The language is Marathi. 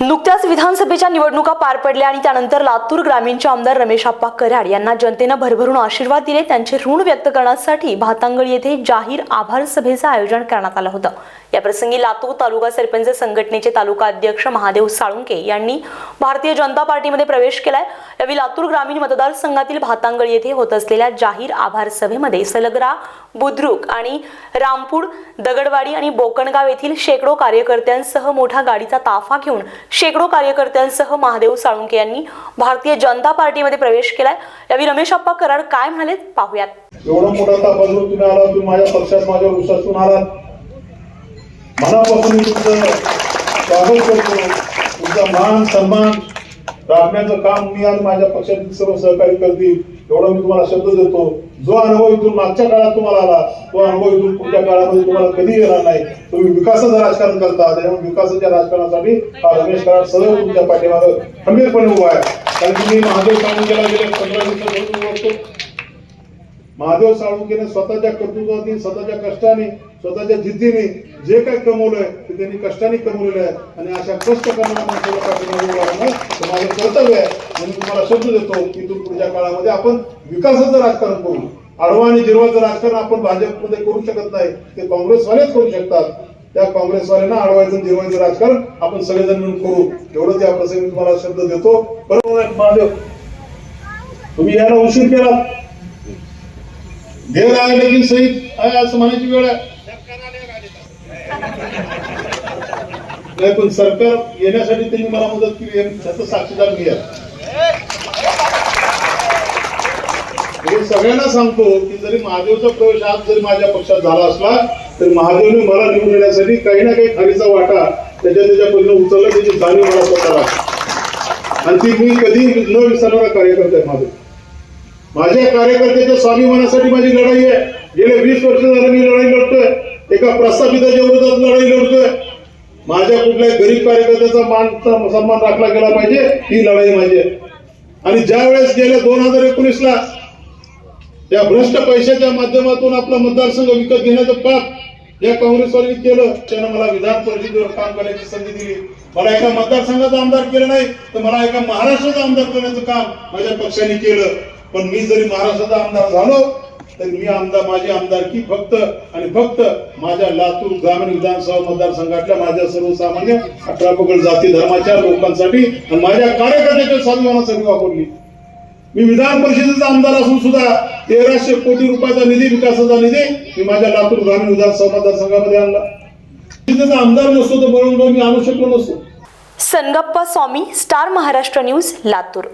नुकत्याच विधानसभेच्या निवडणुका पार पडल्या आणि त्यानंतर लातूर ग्रामीणचे आमदार रमेश आप्पा कराड यांना जनतेनं भरभरून आशीर्वाद दिले. त्यांचे ऋण व्यक्त करण्यासाठी भातांगळ येथे जाहीर आभार सभेचं आयोजन करण्यात आलं होतं. याप्रसंगी लातूर तालुका सरपंच संघटनेचे तालुका अध्यक्ष महादेव साळुंके यांनी भारतीय जनता पार्टीमध्ये प्रवेश केलाय. यावेळी लातूर ग्रामीण मतदारसंघातील भातांगळ येथे होत असलेल्या जाहीर आभार सभेमध्ये सलगरा बुद्रुक आणि रामपूर दगडवाडी आणि बोकणगाव येथील शेकडो कार्यकर्त्यांसह मोठा गाडीचा ताफा घेऊन शेकडो कार्यकर्त्यांसह महादेव साळुंके यांनी भारतीय जनता पार्टीमध्ये प्रवेश केलाय. यावेळी रमेश अप्पा कराड काय म्हणाले पाहूयात. एवढा मोठा तापाजून तुम्ही आला तुम्ही माझ्या पक्षात माझ्या विश्वासून आलात. मनापासून तुमचं स्वागत करतो. तुमचा मान सन्मान राखण्याचं काम मी आज माझ्या पक्षातील सर्व सहकारी करतील. एवढा मी तुम्हाला शब्द देतो. जो अनुभव इथून मागच्या काळात तुम्हाला आला तो अनुभव इथून पुढच्या काळामध्ये तुम्हाला कधी येणार नाही. तुम्ही विकासाचं राजकारण करता त्यामुळे विकासाच्या राजकारणासाठी हा रमेश कराड सदैव तुमच्या पाठीमागं खंबीरपणे उभा आहे. कारण की मी महादेव सावंतला गेले पंधरा दिवसापासून महादेव साळुंकेने स्वतःच्या कर्तृत्वातील स्वतःच्या कष्टाने स्वतःच्या जिद्दीने जे काही कमवलंय ते त्यांनी कष्टाने कमवलेलं आहे. आणि अशा कष्ट करणाऱ्या माणसाला हे माझं कर्तव्य आहे. आणि तुम्हाला शब्द देतो की तू पुढच्या काळामध्ये आपण विकासाचं राजकारण करू. आडवा आणि जिरवाचं राजकारण आपण भाजपमध्ये करू शकत नाही. ते काँग्रेसवालेच करू शकतात. त्या काँग्रेसवाल्यांना आडवायचं जिरवायचं राजकारण आपण सगळेजण मिळून करू. एवढंच या प्रसंगी तुम्हाला शब्द देतो. बरोबर आहे महादेव. तुम्ही यायला उशीर केला. देव आहे लेकिन सही आहे असं म्हणायची वेळ आहे. नाही पण सरकार येण्यासाठी त्यांनी मला मदत केली त्याचं साक्षीदार मी आहे. मी सगळ्यांना सांगतो की जरी महादेवचा प्रवेश आज जरी माझ्या पक्षात झाला असला तर महादेवने मला निवडून येण्यासाठी काही ना काही खालीचा वाटा त्याच्या त्याच्या पद्धतीने उचलला त्याची जाणीव मला स्वतःला आणि ती मी कधी न विसरणारा कार्यकर्ता आहे माझे. माझ्या कार्यकर्त्याच्या स्वाभिमानासाठी माझी लढाई आहे. गेले वीस वर्ष झालं मी लढाई लढतोय. एका प्रस्थापिताच्या विरोधात लढाई लढतोय. माझ्या कुठल्याही गरीब कार्यकर्त्याचा मान सन्मान राखला गेला पाहिजे ही लढाई माझी आहे आणि ज्या वेळेस गेल्या दोन हजार एकोणीस ला या भ्रष्ट पैशाच्या माध्यमातून आपला मतदारसंघ विकत घेण्याचं पाप या काँग्रेसवाल्यांनी केलं त्यानं मला विधान परिषदेवर काम करण्याची संधी दिली. मला एका मतदारसंघाचा आमदार केलं नाही तर मला एका महाराष्ट्राचा आमदार करण्याचं काम माझ्या पक्षाने केलं. पण मी जरी महाराष्ट्राचा आमदार झालो तर मी आमदार माझी आमदारकी फक्त आणि फक्त माझ्या लातूर ग्रामीण विधानसभा मतदारसंघातल्या माझ्या सर्वसामान्य अठरा पगड जाती धर्माच्या लोकांसाठी आणि माझ्या कार्यकर्त्याच्या स्वाभिमानासाठी वापरली. मी विधान परिषदेचा आमदार असून सुद्धा तेराशे कोटी रुपयाचा निधी विकासाचा निधी मी माझ्या लातूर ग्रामीण विधानसभा मतदारसंघामध्ये आणला. परिषदेचा आमदार नसतो तर बळून मी आणू शकलो नसतो सनगप्पा स्वामी स्टार महाराष्ट्र न्यूज लातूर.